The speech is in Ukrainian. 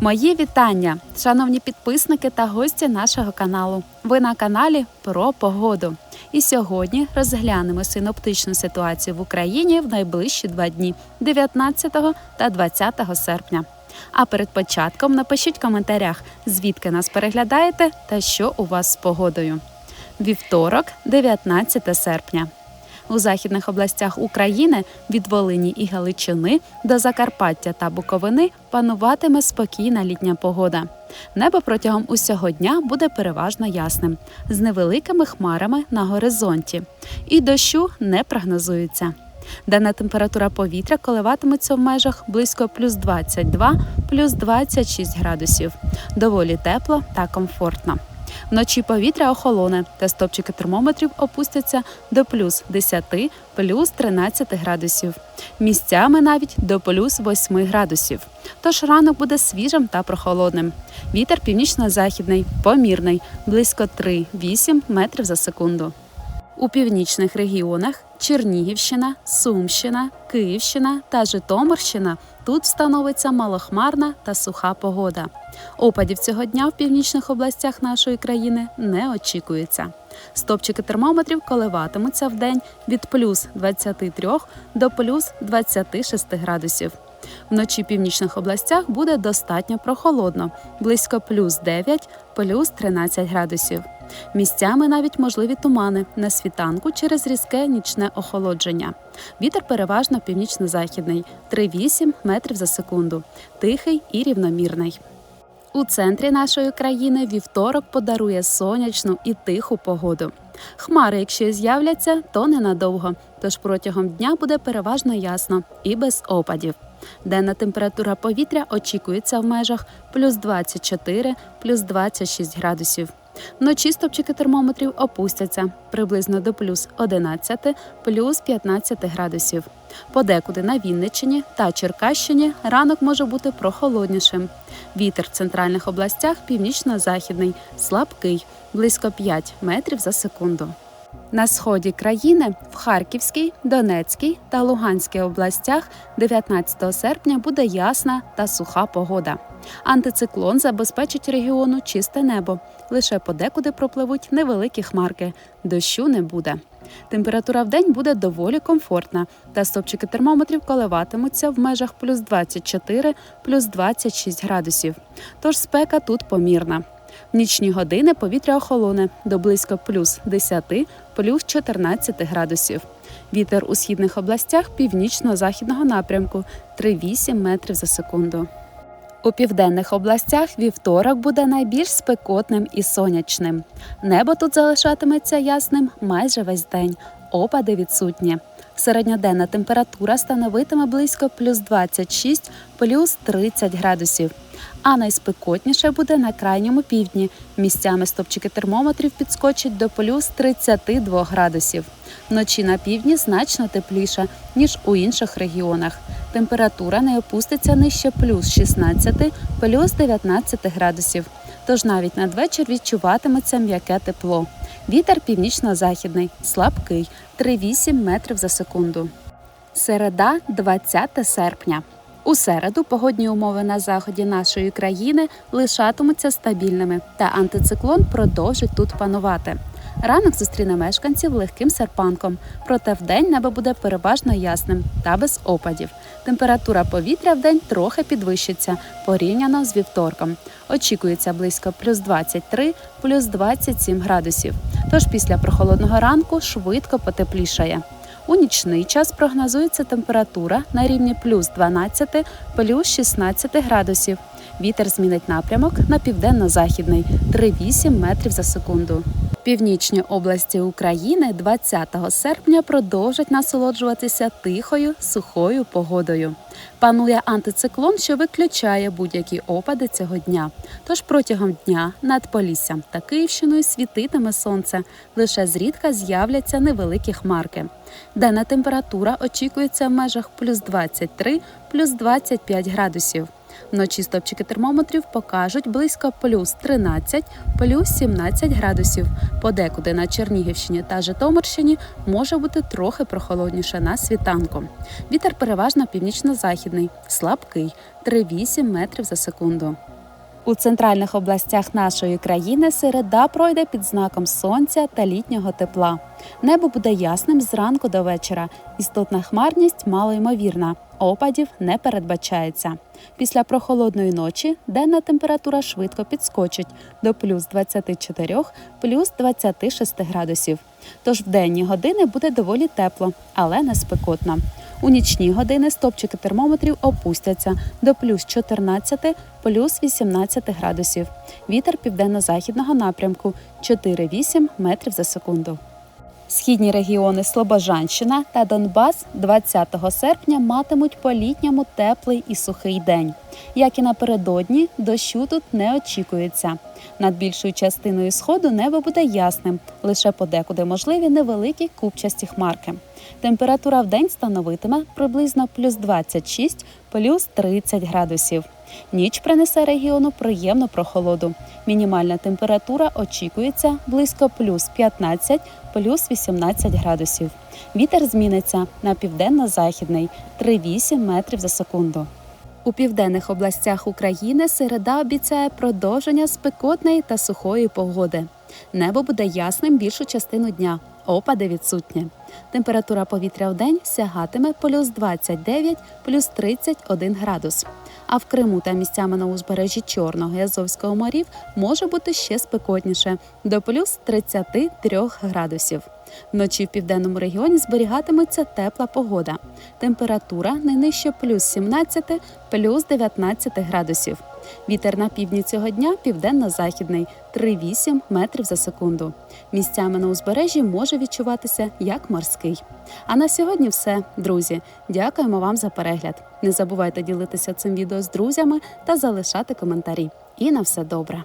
Мої вітання, шановні підписники та гості нашого каналу. Ви на каналі про погоду. І сьогодні розглянемо синоптичну ситуацію в Україні в найближчі два дні 19 та 20 серпня. А перед початком напишіть в коментарях, звідки нас переглядаєте та що у вас з погодою. Вівторок, 19 серпня. У західних областях України від Волині і Галичини до Закарпаття та Буковини пануватиме спокійна літня погода. Небо протягом усього дня буде переважно ясним, з невеликими хмарами на горизонті, і дощу не прогнозується. Денна температура повітря коливатиметься в межах близько плюс 22, плюс 26 градусів. Доволі тепло та комфортно. Вночі повітря охолоне, та стопчики термометрів опустяться до плюс 10, плюс 13 градусів. Місцями навіть до плюс 8 градусів. Тож ранок буде свіжим та прохолодним. Вітер північно-західний, помірний, близько 3-8 метрів за секунду. У північних регіонах Чернігівщина, Сумщина, Київщина та Житомирщина тут встановиться малохмарна та суха погода. Опадів цього дня в північних областях нашої країни не очікується. Стопчики термометрів коливатимуться в день від плюс 23 до плюс 26 градусів. Вночі в північних областях буде достатньо прохолодно, близько плюс 9, плюс 13 градусів. Місцями навіть можливі тумани на світанку через різке нічне охолодження. Вітер переважно північно-західний 3,8 метрів за секунду, тихий і рівномірний. У центрі нашої країни вівторок подарує сонячну і тиху погоду. Хмари, якщо з'являться, то ненадовго, тож протягом дня буде переважно ясно і без опадів. Денна температура повітря очікується в межах плюс 24, плюс 26 градусів. Вночі стопчики термометрів опустяться приблизно до плюс 11, плюс 15 градусів. Подекуди на Вінниччині та Черкащині ранок може бути прохолоднішим. Вітер в центральних областях північно-західний, слабкий, близько 5 метрів за секунду. На сході країни в Харківській, Донецькій та Луганській областях 19 серпня буде ясна та суха погода. Антициклон забезпечить регіону чисте небо. Лише подекуди пропливуть невеликі хмарки. Дощу не буде. Температура в день буде доволі комфортна, та стопчики термометрів коливатимуться в межах плюс 24, плюс 26 градусів. Тож спека тут помірна. В нічні години повітря охолоне до близько плюс 10, плюс 14 градусів. Вітер у східних областях північно-західного напрямку 3,8 метрів за секунду. У південних областях вівторок буде найбільш спекотним і сонячним. Небо тут залишатиметься ясним майже весь день. Опади відсутні. Середньоденна температура становитиме близько плюс 26, плюс 30 градусів. А найспекотніше буде на крайньому півдні. Місцями стопчики термометрів підскочать до плюс 32 градусів. Вночі на півдні значно тепліше, ніж у інших регіонах. Температура не опуститься нижче плюс 16, плюс 19 градусів. Тож навіть надвечір відчуватиметься м'яке тепло. Вітер північно-західний, слабкий 3,8 метрів за секунду. Середа, 20 серпня. У середу погодні умови на заході нашої країни лишатимуться стабільними, та антициклон продовжить тут панувати. Ранок зустріне мешканців легким серпанком, проте вдень небо буде переважно ясним та без опадів. Температура повітря вдень трохи підвищиться порівняно з вівторком. Очікується близько плюс 23, плюс 27 градусів. Тож після прохолодного ранку швидко потеплішає. У нічний час прогнозується температура на рівні плюс 12, плюс 16 градусів. Вітер змінить напрямок на південно-західний 3,8 метрів за секунду. Північні області України 20 серпня продовжать насолоджуватися тихою сухою погодою. Панує антициклон, що виключає будь-які опади цього дня. Тож протягом дня над Поліссям та Київщиною світитиме сонце. Лише зрідка з'являться невеликі хмарки. Денна температура очікується в межах плюс 23, плюс 25 градусів. Вночі стопчики термометрів покажуть близько плюс 13, плюс 17 градусів. Подекуди на Чернігівщині та Житомирщині може бути трохи прохолодніше на світанку. Вітер переважно північно-західний, слабкий 3,8 метрів за секунду. У центральних областях нашої країни середа пройде під знаком сонця та літнього тепла. Небо буде ясним зранку до вечора. Істотна хмарність малоймовірна. Опадів не передбачається. Після прохолодної ночі денна температура швидко підскочить до плюс 24, плюс 26 градусів. Тож в денні години буде доволі тепло, але не спекотно. У нічні години стопчики термометрів опустяться до плюс 14, плюс 18 градусів. Вітер південно-західного напрямку 4-8 метрів за секунду. Східні регіони Слобожанщина та Донбас 20 серпня матимуть по-літньому теплий і сухий день. Як і напередодні, дощу тут не очікується. Над більшою частиною сходу небо буде ясним, лише подекуди можливі невеликі купчасті хмарки. Температура в день становитиме приблизно плюс 26, плюс 30 градусів. Ніч принесе регіону приємну прохолоду. Мінімальна температура очікується близько плюс 15, плюс 18 градусів. Вітер зміниться на південно-західний 3,8 метрів за секунду. У південних областях України середа обіцяє продовження спекотної та сухої погоди. Небо буде ясним більшу частину дня. Опади відсутні. Температура повітря в день сягатиме плюс 29, плюс 31 градус. А в Криму та місцями на узбережжі Чорного і Азовського морів може бути ще спекотніше до плюс 33 градусів. Вночі в південному регіоні зберігатиметься тепла погода. Температура найнижче плюс 17, плюс 19 градусів. Вітер на півдні цього дня південно-західний 3,8 метрів за секунду. Місцями на узбережжі може відчуватися як морський. А на сьогодні все, друзі. Дякуємо вам за перегляд. Не забувайте ділитися цим відео з друзями та залишати коментарі. І на все добре.